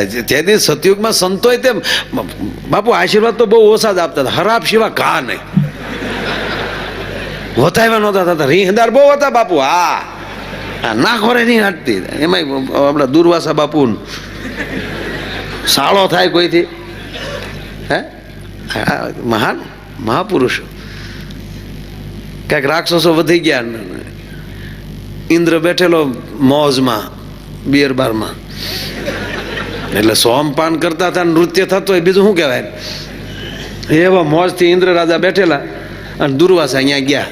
તેથી સતયુગમાં સંતોય તેમ, બાપુ આશીર્વાદ તો બહુ ઓછા જ આપતા હતા. હરાપ સિવા કા નહીં. એવા નહોતા થતા. રીહદાર બહુ હતા બાપુ, હા. ના ખોરે નહીં હાટતી. એમાં આપણા દુર્વાસા બાપુ સાળો થાય કોઈથી. હે? મહાન મહાપુરુષો. ક્યાંક રાક્ષસો વધી ગયા ઇન્દ્ર બેઠેલો મોજમાં બિયર બારમાં એટલે સોમપાન કરતા હતા નૃત્ય થતું હોય, બીજું શું કહેવાય? એવા મોજથી ઇન્દ્ર રાજા બેઠેલા અને દુર્વાસા અહીંયા ગયા.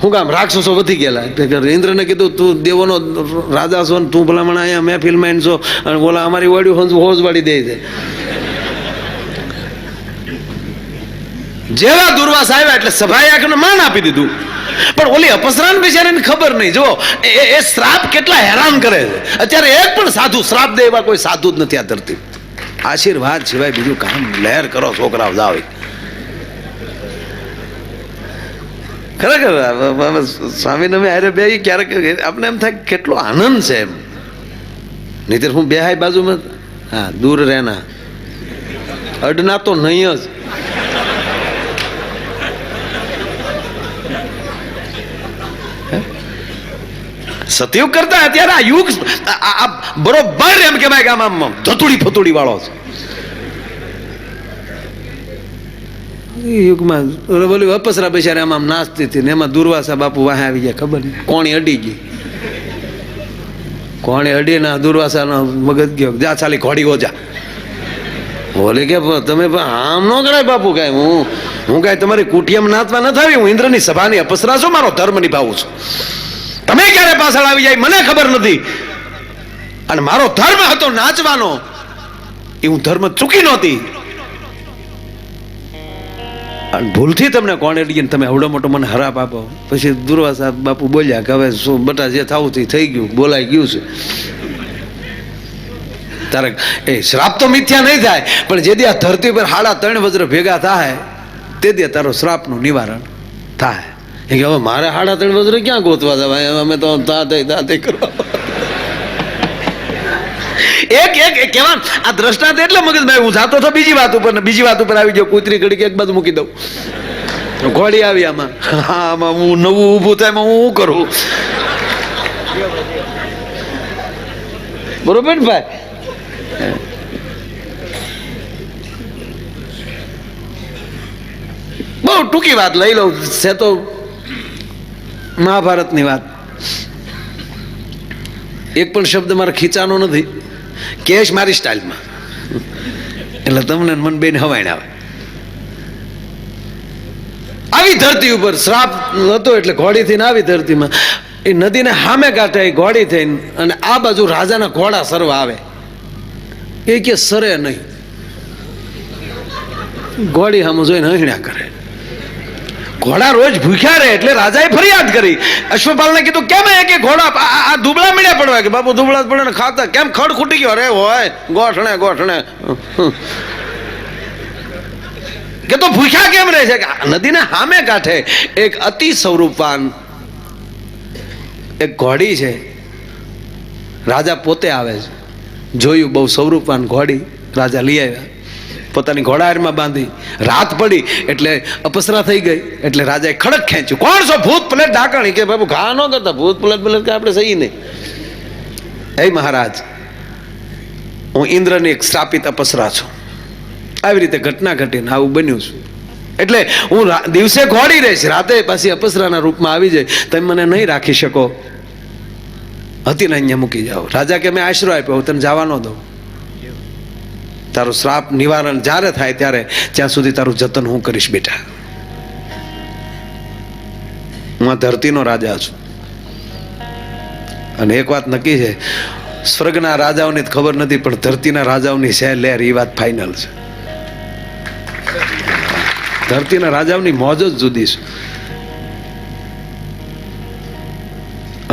શું કામ, રાક્ષસો વધી ગયેલા. ઇન્દ્રને કીધું, તું દેવોનો રાજા છો ને તું ભલામણ અહીંયા મહેફિલમાં છો અને બોલા અમારી વડ્યું હોજ વાળી દે છે. જેવા દુર્વાસ આવ્યા એટલે સભાએ આખને માન આપી દીધું. પણ ઓલી અપસરાન બિચારાને ખબર નહીં. જો એ શ્રાપ કેટલા હેરાન કરે છે. અત્યારે એક પણ સાધુ, શ્રાપ દે એવા કોઈ સાધુ જ નથી આ ધરતી. આશીર્વાદ સિવાય બીજું કામ લહેર કરો, છોકરાઓ જાવ ખરેખર સ્વામી અમે હારે બે ક્યારેક આપણે એમ થાય કેટલો આનંદ છે એમ. નહીતર હું બે હાય બાજુમાં હા, દૂર રહેના. અડના તો નહીં જ. સતયુગ કરતા અત્યારે આ યુગ બરોબર એમ કહેવાય કે આમ ધતુડી ફતુડી વાળો છે. યુગમાં બોલી અપસરા બિચારે આમ આમ નાચતી હતી ને એમાં દુર્વાસા બાપુ વાહે આવી ગયા, ખબર નહીં. કોણી અડી ગઈ. કોણે અડી ના દુર્વાસાનો મગજ ગયો. જા ચાલી, ઘોડી ઓજા બોલે કે તમે આમ ન ગણાય બાપુ કાંઈ. હું હું કાંઈ તમારી કુટિયામાં નાચવા ન થાવી હું ઇન્દ્રની સભાની અપસરા છું, મારો ધર્મ નિભાવું છું. તમે ક્યારે પાછળ આવી જાય મને ખબર નથી. અને મારો ધર્મ હતો નાચવાનો. એ હું ધર્મ ચૂકી નહોતી. અને ભૂલથી તમને કોણ એડીને તમે હવડો મોટો મને હરાપ આપો. પછી દુર્વાસા બાપુ બોલ્યા કે હવે શું બટા જે થવું થઈ થઈ ગયું, બોલાઈ ગયું છે. તારે એ શ્રાપ તો મિથ્યા નહીં થાય, પણ જે દી આ ધરતી પર હાડા ત્રણ વજ્ર ભેગા થાય, તે દે તારો શ્રાપનું નિવારણ થાય. કે હવે મારે હાડા ત્રણ વજ્ર ક્યાં ગોતવા જવાય? અમે તો તાતે તાતે કરવા. એક એક કેવા આ દ્રષ્ટાંત એટલે મગજભાઈ હું જાતો તો બીજી વાત ઉપર, બીજી વાત ઉપર આવી ગયો. કૂતરી ઘડી એક બાજુ મૂકી દઉં. ઘોડી આવી આમાં. હા, આમાં હું નવું ઊભું થાય હું શું કરું? બરોબર ને ભાઈ? બહુ ટૂંકી વાત લઈ લઉં. છે તો મહાભારતની વાત. એક પણ શબ્દ મારે ખીચાનો નથી. કેશ મારી સ્ટાઇલમાં. એટલે તમને મન બેન હવાઈણ આવે. આવી ધરતી ઉપર શ્રાપ હતો એટલે ઘોડીથી આવી ધરતીમાં. એ નદીને સામે કાંઠે ઘોડી થઈને અને આ બાજુ રાજાના ઘોડા સર્વ આવે. એ કે સરે નહીં. ઘોડી સામે જોઈને હસણ્યા કરે. ઘોડા રોજ ભૂખ્યા રહે એટલે રાજાએ ફરિયાદ કરી. અશ્વપાલને કીધું, કેમ એ કે ઘોડા આ- દુબળા મળ્યા પડવા કે? બાપુ દુબળા પડે ને ખાતા. કેમ ખડ ખૂટી ગયો? રે હોય, ગોઠણે ગોઠણે. કે તો ભૂખ્યા કેમ રહે છે? નદીના સામે કાંઠે એક અતિ સ્વરૂપવાન એક ઘોડી છે. રાજા પોતે આવે છે. જોયું બહુ સ્વરૂપવાન ઘોડી રાજા લઈ આવ્યા. પોતાની ઘોડાહારમાં બાંધી. રાત પડી એટલે અપસરા થઈ ગઈ. એટલે રાજાએ ખડક ખેંચ્યું. કોણ છો? ભૂત પ્લેટ ઢાંકણી? કે બાબુ ઘા ન કરતા. ભૂત પ્લેટ પ્લેટ કે આપણે સહી નહીં. હે મહારાજ, હું ઇન્દ્રની એક સ્થાપિત અપસરા છું. આવી રીતે ઘટના ઘટીને આવું બન્યું છું. એટલે હું દિવસે ઘોડી રહીશ. રાતે પાછી અપસરાના રૂપમાં આવી જાય તમે મને નહીં રાખી શકો. હતી ને અહીંયા મૂકી જાઓ. રાજા કે, મેં આશરો આપ્યો. હું તને જવા ન દઉં. તારું શ્રાપ નિવારણ જ્યારે થાય ત્યારે ત્યાં સુધી તારું જતન હું કરીશ બેટા. હું આ ધરતીનો રાજા છું. અને એક વાત નક્કી છે, સ્વર્ગના રાજાઓની ખબર નથી, પણ ધરતીના રાજાઓની છે લહેર એ વાત ફાઇનલ છે. ધરતીના રાજાઓની મોજ જ જુદી છે.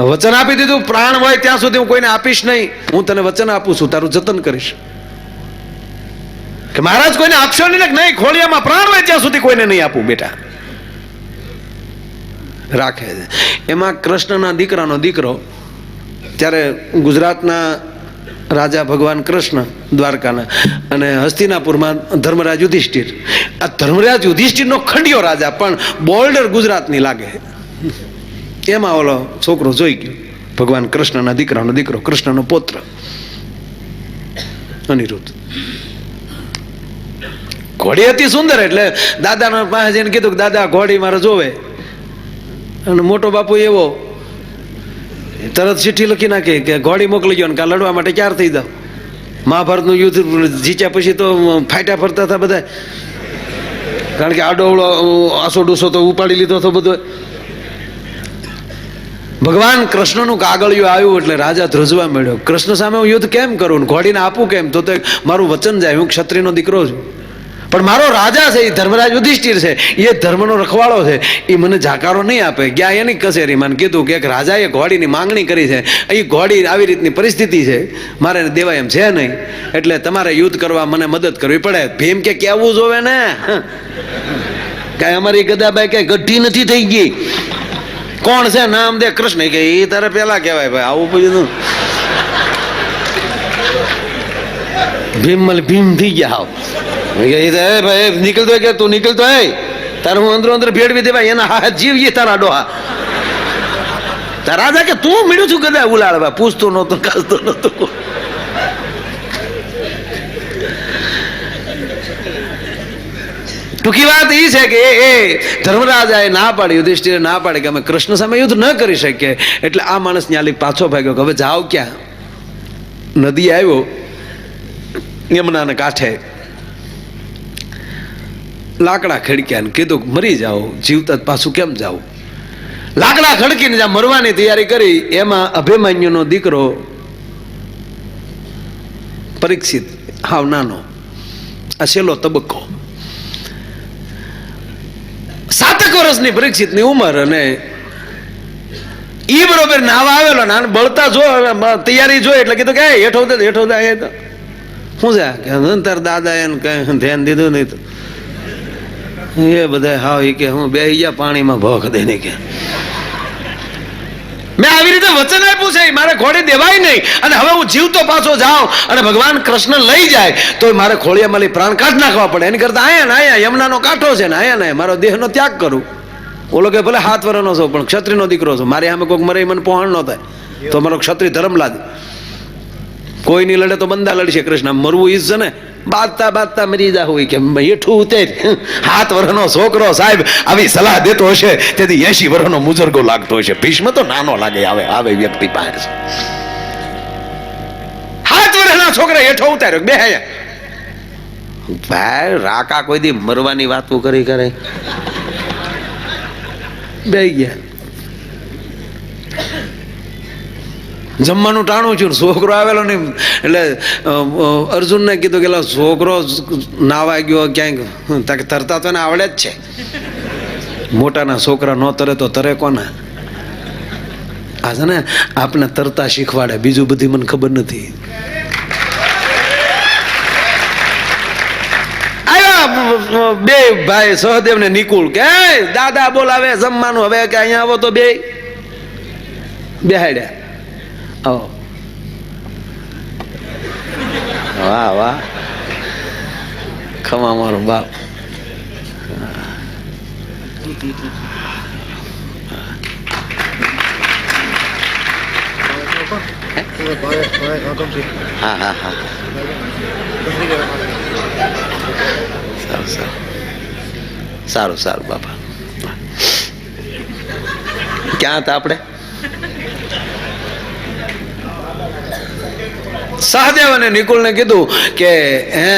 વચન આપી દીધું, પ્રાણ હોય ત્યાં સુધી હું કોઈને આપીશ નહીં. હું તને વચન આપું છું, તારું જતન કરીશ. કે મહારાજ કોઈને આપશો નહીં ને નહીં, ખોળિયામાં પ્રાણ હોય ત્યાં સુધી કોઈને નહીં આપું, બેટા. રાખે છે. એમાં કૃષ્ણના દીકરાનો દીકરો, ત્યારે ગુજરાતના રાજા ભગવાન કૃષ્ણ દ્વારકાના અને હસ્તિનાપુરમાં ધર્મરાજ યુધિષ્ઠિર. આ ધર્મરાજ યુધિષ્ઠિરનો ખંડિયો રાજા, પણ બોર્ડર ગુજરાતની લાગે એમાં ઓલો છોકરો જોઈ ગયો, ભગવાન કૃષ્ણના દીકરાનો દીકરો, કૃષ્ણનો પુત્ર. અનિરુદ્ધ. ઘોડી હતી સુંદર એટલે દાદાના પાસે જઈને કીધું કે દાદા ઘોડી મારે જોવે. અને મોટો બાપુ એવો તરત ચિઠ્ઠી લખી નાખી કે ઘોડી મોકલી ગયો ને કાં લડવા માટે ક્યાર થઈ દઉં મહાભારતનું યુદ્ધ જીત્યા પછી તો ફાટ્યા ફરતા હતા બધા. કારણ કે આડોવડો આસો ડોસો તો ઉપાડી લીધો હતો બધો. ભગવાન કૃષ્ણનું કાગળિયું આવ્યું એટલે રાજા ધ્રુજવા મળ્યો કૃષ્ણ સામે હું યુદ્ધ કેમ કરું ઘોડીને આપું કેમ? તો તો મારું વચન જાય, હું ક્ષત્રિયનો દીકરો છું. પણ મારો રાજા છે એ ધર્મરાજ યુધિષ્ઠિર છે. એ ધર્મનો રખવાળો છે. એ મને જાકારો નહીં આપે. ગયા એની કચેરીમાં કીધું કે એક રાજાએ ઘોડીની માંગણી કરી છે. એ ઘોડી આવી રીતની પરિસ્થિતિ છે. મારે દેવાય એમ છે નહીં. એટલે તમારે યુદ્ધ કરવા મને મદદ કરવી પડે. ભીમ કે કેવું જોવે ને? કાંઈ અમારી ગદાબાઈ કઈ ગઢી નથી થઈ ગઈ. કોણ છે? નામ દે કૃષ્ણ. કે એ તારે પેલા કહેવાય ભાઈ. આવું બધું ભીમ ભીમ થઈ ગયા. હાવ મેં કીધું, "એ તો, એ નીકળતો કે તું નીકળતો હે તારે હું અંદરો અંદર ભેળવી દેવાય, એના હાથ જીવીએ તારા ડોહા. તારા રાજા કે, તું મળ્યું છું કદાચ ઉલાળવા? પૂછતો નહોતો કાસતો નહોતો. ટૂંકી વાત એ છે કે, એ ધર્મરાજાએ ના પાડી, યુધિષ્ઠિરે ના પાડી કે અમે કૃષ્ણ સામે યુદ્ધ ન કરી શકીએ. એટલે આ માણસ ન્યાલી પાછો ભાગ્યો કે, હવે જાઓ ક્યાં? નદી આવ્યો, યમુનાના કાંઠે. લાકડા ખડક્યા કીધું મરી જાઓ, જીવતા પાછું કેમ જાવ લાકડા ખડકીને જ્યાં મરવાની તૈયારી કરી, એમાં અભિમન્યુનો દીકરો પરીક્ષિત, હાવ નાનો. આ છેલ્લો તબક્કો. સાતક વર્ષની પરીક્ષિતની ઉંમર અને ઈ બરોબર નાવા આવેલો ને બળતા જો તૈયારી જોઈ એટલે કીધું કે હેઠો હેઠો જાય તો. શું છે કે અંતર દાદા એને કઈ ધ્યાન દીધું નહીં એ બધા હાવ એ કે હું બે ગયા પાણીમાં ભોખ દે ને કે. મેં આવી રીતે વચન આપ્યું છે મારે ઘોડી દેવાય નહીં. અને હવે હું જીવતો પાછો જાઉં અને ભગવાન કૃષ્ણ લઈ જાય તો મારે ખોળિયા માલી પ્રાણ કાઢ નાખવા પડે. એની કરતા આયા ને આયા યમુનાનો કાંઠો છે ને આયા ને મારો દેહનો ત્યાગ કરું. ઓલો કે ભલે હાથ વરનો છો, પણ ક્ષત્રિયનો દીકરો છો. મારે સામે કોઈક મરે મને પહોંચ ન થાય. તો મારો ક્ષત્રિય ધર્મ લાદ કોઈ નહીં લડે તો બંદા લડશે. કૃષ્ણ મરવું ઈજ છે ને. બાદતા બાદતા મરી જા હોય કે હેઠું ઉતેર. હાથ વર્ષનો છોકરો સાહેબ આવી સલાહ દેતો હશે, તેથી એસી વર્ષનો મુજરગો લાગતો હશે. ભીષ્મ તો નાનો લાગે, આવે આવે વ્યક્તિ પાસે હાથ વર્ષના છોકરા હેઠો ઉતાર્યો. બે ભાઈ, રાકા કોઈ દી મરવાની વાતો કરી કરે? બે ગયા. જમવાનું ટાણું છું છોકરો આવેલો ને એટલે અર્જુનને કીધું કે "લા, છોકરો નાવા ગયો ક્યાંક. તરતા તો એને આવડે જ છે. મોટાના છોકરા ન તરે તો તરે કોના? આ છે ને આપને તરતા શીખવાડે બીજું બધી મને ખબર નથી. બે ભાઈ સહદેવ ને નિકુળ કે દાદા બોલાવે જમવાનું. હવે કે અહીંયા આવો તો બે. બેહાડ્યા. આવો વાહ વાહ ખમા મારો બાપ હા હા હા સારું સારું સારું સારું બાપા ક્યાં હતા આપણે સહદેવ અને નિકુલને કીધું કે, હે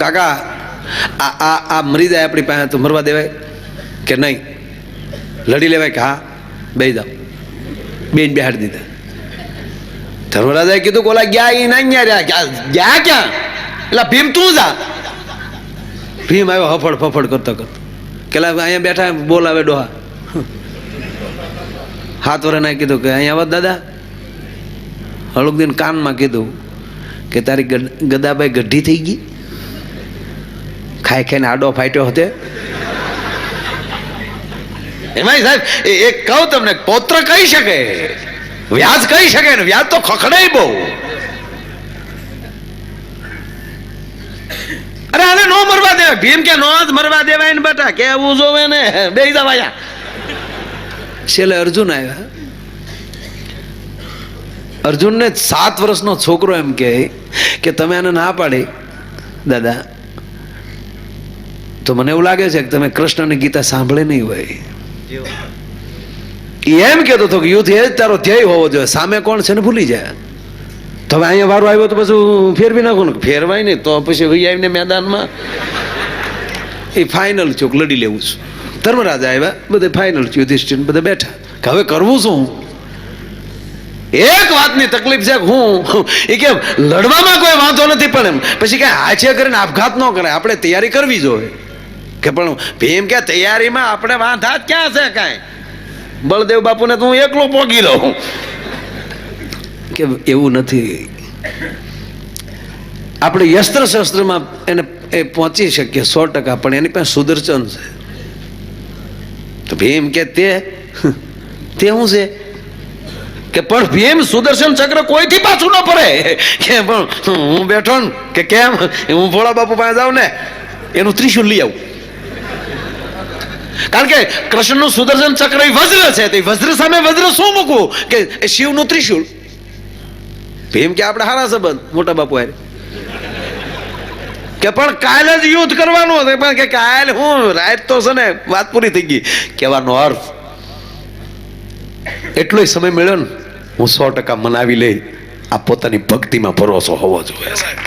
કાકા, આ આ આ મરી જાય આપણી પાસે તો મરવા દેવાય કે નહીં? લડી લેવાય કે, હા બે જાઓ. બેન બેહાડી દીધા. ધર્મરાજાએ કીધું ઓલા ગયા એ ના ગયા રહ્યા. ગયા ક્યાં? એટલે ભીમ, તું જા. ભીમ આવ્યો હફડ ફફડ કરતો કરતો. કેલા, અહીંયા બેઠા બોલાવે ડોહા. હાથ વરે ના કીધું કે, અહીંયા આવત દાદા. હળુકદીન કાનમાં કીધું કે તારી ગદાભાઈ ગઢી થઈ ગઈ. ખાઈ ખાઈને આડો ફાટ્યો હતો. એમાં સાહેબ એ કહું તમને પૌત્ર કહી શકે. વ્યાજ કહી શકે ને વ્યાજ તો ખખડાય બહુ. અરે અરે નો મરવા દેવાય. ભીમ કે નો જ મરવા દેવાય ને બેટા કેવું જોવે ને બે જવાયા છેલ્લે અર્જુન આવ્યા. અર્જુનને સાત વર્ષનો છોકરો એમ કહે કે તમે આને ના પાડી. દાદા, તો મને એવું લાગે છે કે તમે કૃષ્ણની ગીતા સાંભળે નહીં હોય. એમ કહેતો હતો કે યુદ્ધ એ તારો ધ્યેય હોવો જોઈએ. સામે કોણ છે ને ભૂલી જાય. તો હવે અહીંયા વારો આવ્યો તો પછી ફેરવી નાખો ને ફેરવાય નહીં તો પછી વહી આવીને મેદાનમાં. એ ફાઇનલ ચોક લડી લેવું છું. ધર્મરાજા આવ્યા, બધે ફાઇનલ યુધિષ્ઠિર બધે બેઠા. કે હવે કરવું શું? એક વાતની તકલીફ છે હું, એ કે લડવામાં કોઈ વાંધો નથી, પણ એમ. પછી કે હાચે કરીને આપઘાત ન કરે આપણે તૈયારી કરવી જોઈએ. કે પણ ભીમ કે તૈયારીમાં આપણે વાંધા ક્યાં છે કાંઈ? બળદેવ બાપુને તો હું એકલો પોગી રહું. કે એવું નથી. આપણે યસ્ત્ર શસ્ત્રમાં એને, એ પહોંચી શકીએ સો ટકા, પણ એની પાસે સુદર્શન છે. તો ભીમ કે તે તે શું છે? કે પણ ભીમ સુદર્શન ચક્ર કોઈથી પાછું ન પડે? કે પણ હું બેઠો ને, કે કેમ? હું ભોળા બાપુ પાસે જાઉં ને, એનું ત્રિશુલ લઈ આવું. કારણ કે કૃષ્ણનું સુદર્શન ચક્ર એ વજ્ર છે, તે વજ્ર સામે વજ્ર શું મૂકવું? કે એ શિવનું ત્રિશુલ. ભીમ કે આપણે હારા સંબંધ, મોટા બાપુ હારે. કે પણ કાલે જ યુદ્ધ કરવાનું હતું, પણ કે કાલે હું, રાત તો છે ને, વાત પૂરી થઈ ગઈ. કહેવાનો અર્થ, એટલો સમય મળ્યો ને હું સો ટકા મનાવી લઈ આ પોતાની ભક્તિમાં ભરોસો હોવો જોઈએ, સાહેબ.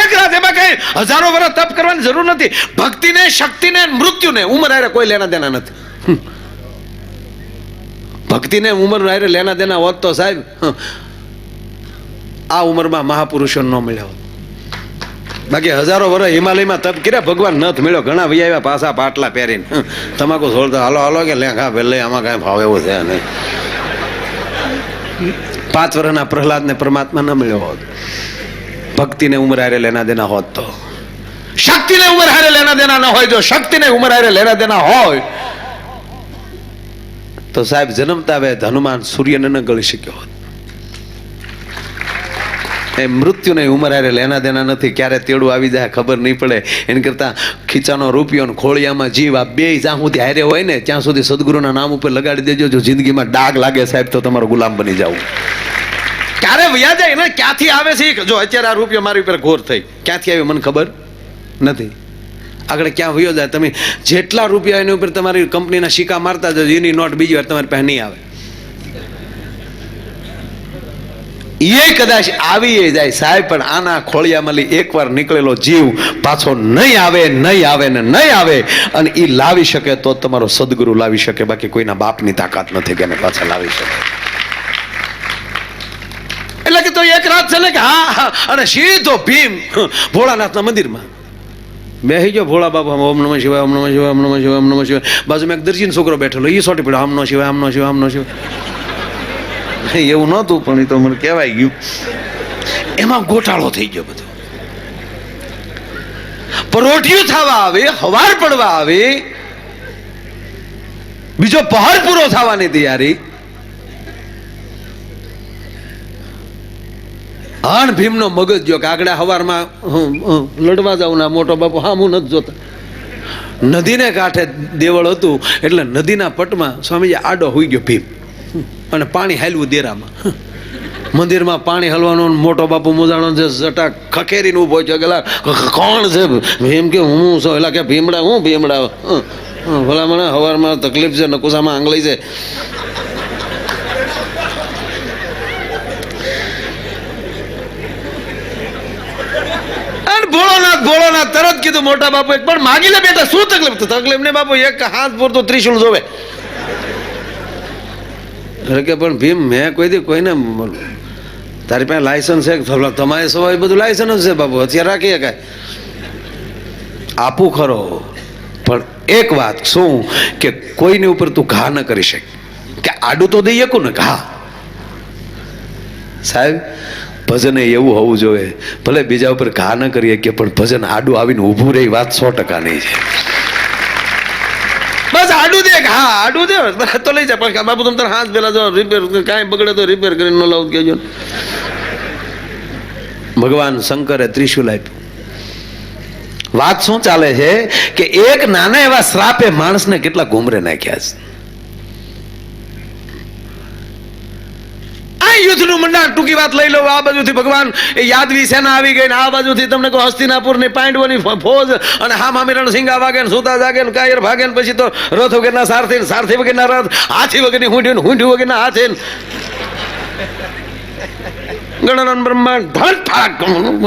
એક રાત એમાં કઈ હજારો વર્ષ તપ કરવાની જરૂર નથી. ભક્તિને, શક્તિને, મૃત્યુને ઉંમર આરે કોઈ લેના દેના નથી. ભક્તિને ઉંમર હારે લેના દેના હોત તો સાહેબ આ ઉંમરમાં મહાપુરુષો ન મળ્યા બાકી હજારો વર્ષ હિમાલયમાં તપ કર્યા, ભગવાન નથ મળ્યો. ઘણા વૈયા પાછા પાટલા પહેરીને. તમાકુ છોડતા, હાલો હાલો, કે લેખા ભલે, આમાં કાંઈ ભાવ એવો છે નહીં. પાંચ વર્ષના પ્રહલાદને પરમાત્મા ન મળ્યો હોત. ભક્તિને ઉંમર હારે લેના દેના હોત તો. શક્તિને ઉમર હારે લેના દેના ન હોય, જો શક્તિને ને હારે લેના દેના હોય, તો સાહેબ જન્મતા હવે હનુમાન સૂર્યને ન ગળી શક્યો હોત. એ મૃત્યુને ઉંમર હારે લેના દેના નથી, ક્યારે તેડું આવી જાય ખબર નહીં પડે. એની કરતાં ખીચાનો રૂપિયો ને ખોળિયામાં જીવ, આ બે જ્યાં સુધી હારે હોય ને, ત્યાં સુધી સદગુરુના નામ ઉપર લગાડી દેજો. જો જિંદગીમાં ડાઘ લાગે સાહેબ, તો તમારો ગુલામ બની જાવ ક્યારે વ્યા જાય ને, ક્યાંથી આવે છે? જો અત્યારે આ રૂપિયો મારી ઉપર ઘોર થઈ. ક્યાંથી આવ્યો મને ખબર નથી. આગળ ક્યાં વયો જાય? તમે જેટલા રૂપિયા એની ઉપર તમારી કંપનીના સિક્કા મારતા જજો એની નોટ બીજી વાર તમારી પાસે નહીં આવે. એ કદાચ આવી જાય સાહેબ, પણ આના ખોળિયામાંથી એકવાર નીકળેલો જીવ પાછો નહીં આવે નહીં આવે ને નહીં આવે. અને એ લાવી શકે તો તમારો સદગુરુ લાવી શકે, બાકી કોઈના બાપની તાકાત નથી કે એને પાછા લાવી શકે. એટલે કે તો એક રાત છે કે હા અને સીધો ભીમ ભોળાનાથના મંદિરમાં. બેસી ગયો ભોળા બાબા ઓમ નમઃ શિવાય, ઓમ નમઃ શિવાય, ઓમ નમઃ શિવાય, ઓમ નમઃ શિવાય. બાજુમાં એક દરજીનો છોકરો બેઠેલો એ સોટી પડ્યો, આમ નો શિવાય, આમ નો શિવાય, આમ નો શિવાય. એવું નહોતું, પણ એ તો મને કહેવાય ગયું. એમાં ગોટાળો થઈ ગયો બધો. પરોઠિયું થવા આવે, હવાર પડવા આવે, બીજો પહાર પૂરો થવાની તૈયારી. હાણ ભીમનો મગજ જો કાગડા હવારમાં લડવા જાઉં ના મોટો બાપુ હા હું નથી જોતા. નદીને કાંઠે દેવળ હતું, એટલે નદીના પટમાં સ્વામીજી આડો હોઈ ગયો ભીમ. અને પાણી હાલવું દેરામાં. મંદિરમાં પાણી હલવાનું મોટો બાપુ મુજાણો છે જટા ખખેરીને ઊભો છે ગલા કોણ છે? ભીમ કે, હું છું. એલા કે, ભીમડા, હું ભીમડા? ભલા મને હવારમાં તકલીફ છે, નકુસામાં આંગળી છે. ભોળોનાથ ભોળોનાથ તરત કીધું, મોટા બાપુ એક પણ માગી લે બેટા, શું તકલીફ? તકલીફ ને બાપુ, એક હાથ પૂરતું ત્રિશુલ જોવે. અરે કે પણ ભીમ, મેં કોઈ દી કોઈને તારી પાસે લાયસન્સ છે તમારે સવાય બધું લાયસન્સ છે બાપુ અત્યારે રાખીએ કાંઈ? આપું ખરો. પણ એક વાત શું કે કોઈની ઉપર તું ઘા ન કરી શકે. કે આડું તો દઈ શકું ને ઘા? સાહેબ, ભજન એ એવું હોવું જોઈએ. ભલે બીજા ઉપર ઘા ન કરીએ કે પણ ભજન આડું આવીને ઊભું રહી વાત સો ટકા નહીં છે. હા, આડું દે તો લઈ જા પણ બાપુ, તમે તારા હાથ પેલા જો રિપેર કાંઈ બગડે તો રિપેર કરીને ન લાવું, કહેજો ભગવાન શંકરે ત્રિશુલ આપ્યું. વાત શું ચાલે છે? કે એક નાના એવા શ્રાપે માણસને કેટલા ઘુમરે નાખ્યા છે. યુદ્ધનું મંડાણ ટૂંકી વાત લઈ લો આ બાજુથી ભગવાન એ યાદવી સેના આવી ગઈ ને આ બાજુથી તમને કહો, હસ્તિનાપુરની પાંડવોની ફોજ અને હામ હામી રણસિંગા વાગે ને સુતા જાગે ને કાયર ભાગે ને પછી તો રથ વગરના સારથી સારથી વગરના રથ, હાથી વગરની હુંઢી ને હુંઢી વગરના હાથી ને. ગણન બ્રહ્માંડ ધડ ફાક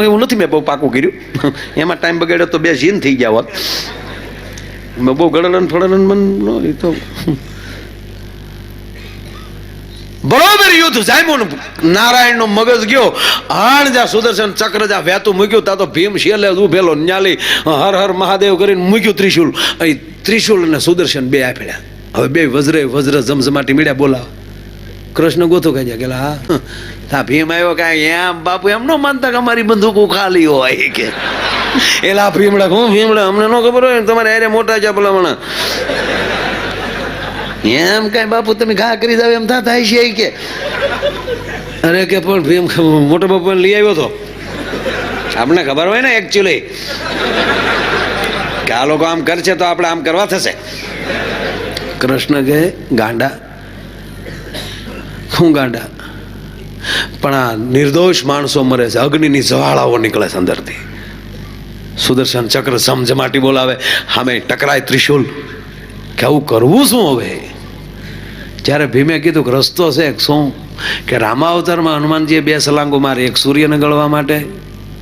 એવું નથી, મેં બહુ પાકું કર્યું. એમાં ટાઈમ બગાડ્યો તો બે ઝીન થઈ ગયા હોત. મેં બહુ ગણાનંદ ફળન મન એ તો બરોબર યુદ્ધ જામ્યું નારાયણનો મગજ ગયો. આણ જા સુદર્શન ચક્ર જા વહેતું મૂક્યું તા તો ભીમ શેલે ઉભેલો ન્યાલી, હર હર મહાદેવ કરીને મૂક્યું ત્રિશુલ. અહીં ત્રિશુલ અને સુદર્શન બે આપેલા હવે બે વજ્ર વજ્ર જમજમાટી મીડ્યા, બોલાવ. કૃષ્ણ ગોથું કહી કે હા તા ભીમ આવ્યો કાંઈ? એમ બાપુ, એમ નો માનતા કે અમારી બંદૂકો ખાલી હોય કે? એલા ભીમડા, હું ભીમડા? અમને ન ખબર હોય તમારે અરે મોટા છે ભલામણા. એમ કઈ બાપુ તમે ઘા કરી જાવ એમ થાય છે કે. અરે કે પણ ભીમ મોટો બાપુ લઈ આવ્યો તો. આપણને ખબર હોય ને એકચ્યુઅલી કે આ લોકો આમ કરશે તો આપણે આમ કરવા થશે. કૃષ્ણ કહે, ગાંડા શું ગાંડા? પણ આ નિર્દોષ માણસો મરે છે, અગ્નિની જ્વાળાઓ નીકળે છે અંદરથી. સુદર્શન ચક્ર સમજમાટી બોલાવે સામે ટકરાય ત્રિશુલ. કે આવું કરવું શું હવે? જ્યારે ભીમે કીધું કે રસ્તો છે શું? કે રામાવતારમાં હનુમાનજીએ બે સલાંગો મારી, એક સૂર્યને ગળવા માટે,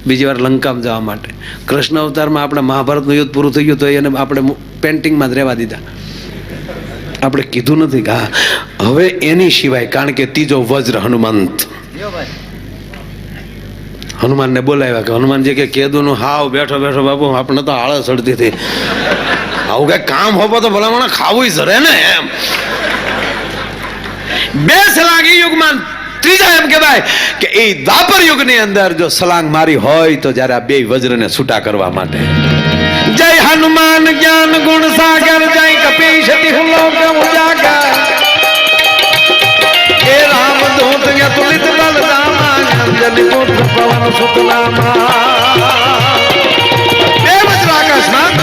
બીજી વાર લંકામાં જવા માટે. કૃષ્ણ અવતારમાં આપણે મહાભારતનું યુદ્ધ પૂરું થઈ ગયું તો એને આપણે પેન્ટિંગમાં જ રહેવા દીધા. આપણે કીધું નથી કે હવે એની સિવાય, કારણ કે ત્રીજો વજ્ર હનુમંત. હનુમાનને બોલાવ્યા કે હનુમાનજી કે કેદુનું હાવ બેઠો બેઠો, બાપુ, આપણે તો આળસ અડતી હતી. આવું કઈ કામ હોપો તો ભલામણ ખાવું જરે ને એમ. બે સલાંગી યુગમાં ત્રીજા એમ કહેવાય કે એ દ્વાપર યુગની અંદર જો સલાંગ મારી હોય તો જ્યારે આ બે વજ્રને છૂટા કરવા માટે. જય હનુમાન જ્ઞાન ગુણ સાગર, જય કપી લોક ઉજાગર. હે રામ દૂત યતુલિત બલરામા અંજલિ પુત્ર પવન સુતનામા બે વજ્ર આકાશમાં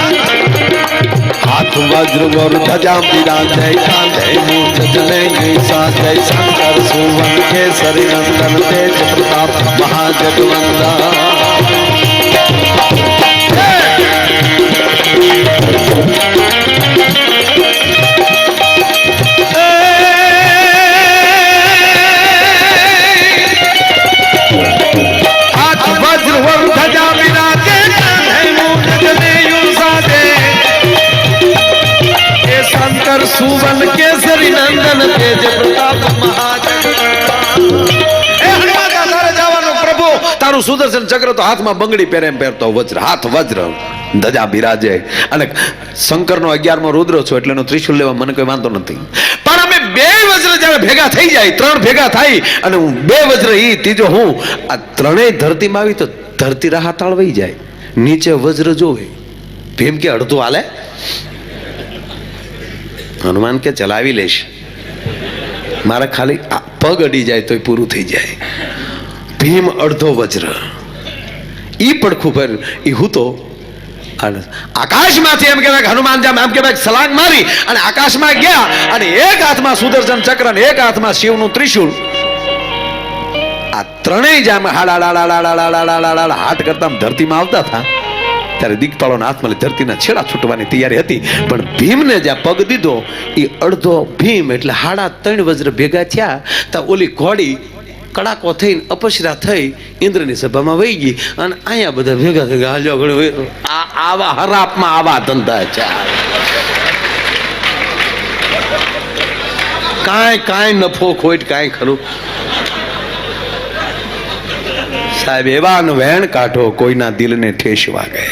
હાથ વજ્ર વર ધજામ બિરાજે કાંધે મૂર્છ જને સાજે શંકર સુવન કેસરી નંદન તેજ પ્રતાપ મહાજગવંદા સુવન કેસરી નંદન તેજ પ્રતાપ મહાજન પ્રભુ. તારું સુદર્શન ચક્ર તો હાથમાં બંગડી પહેરે એમ પહેરતો વજ્ર હાથ વજ્ર. ધજા બિરાજે. અને શંકરનો અગિયારમો રુદ્ર છો એટલે એનો ત્રિશુલ લેવા મને કોઈ વાંધો નથી. પણ અમે બે વજ્ર જ્યારે ભેગા થઈ જાય ત્રણ ભેગા થાય અને હું બે વજ્ર ઈ ત્રીજો હું આ ત્રણેય ધરતીમાં આવી તો ધરતી રાહતાળ તાળવાઈ જાય. નીચે વજ્ર જોવે. ભીમ કે અડધું હાલે? હનુમાન કે ચલાવી લઈશ મારે ખાલી પગ અડી જાય તોય પૂરું થઈ જાય. ભીમ અડધો વજ્ર. એ પડખું પર એ હું તો આકાશમાંથી એમ કહેવાય હનુમાન જામ એમ કહેવાય સલાંગ મારી અને આકાશમાં ગયા અને એક હાથમાં સુદર્શન ચક્ર અને એક હાથમાં શિવનું ત્રિશુલ આ ત્રણેય જામ હાડા હાટ કરતા ધરતીમાં આવતા હતા. ત્યારે દિગપાળોના હાથમાં ધરતીના છેડા છૂટવાની તૈયારી હતી. પણ ભીમને જ્યાં પગ દીધો. એ અડધો ભીમ એટલે હાડા ત્રણ વજ્ર ભેગા થયા. ત્યાં ઓલી ઘોડી કડાકો થઈને અપસરા થઈ ઇન્દ્રની સભામાં વહી ગઈ. અને અહીંયા બધા ભેગા ગયા હાલ્યો ઘડો આવા હરાપમાં આવા ધંધા છે. કાંઈ કાંઈ નફો ખોટ કાંઈ ખરું. સાહેબ એવા વેણ કાઢો કોઈના દિલને ઠેસ વાગે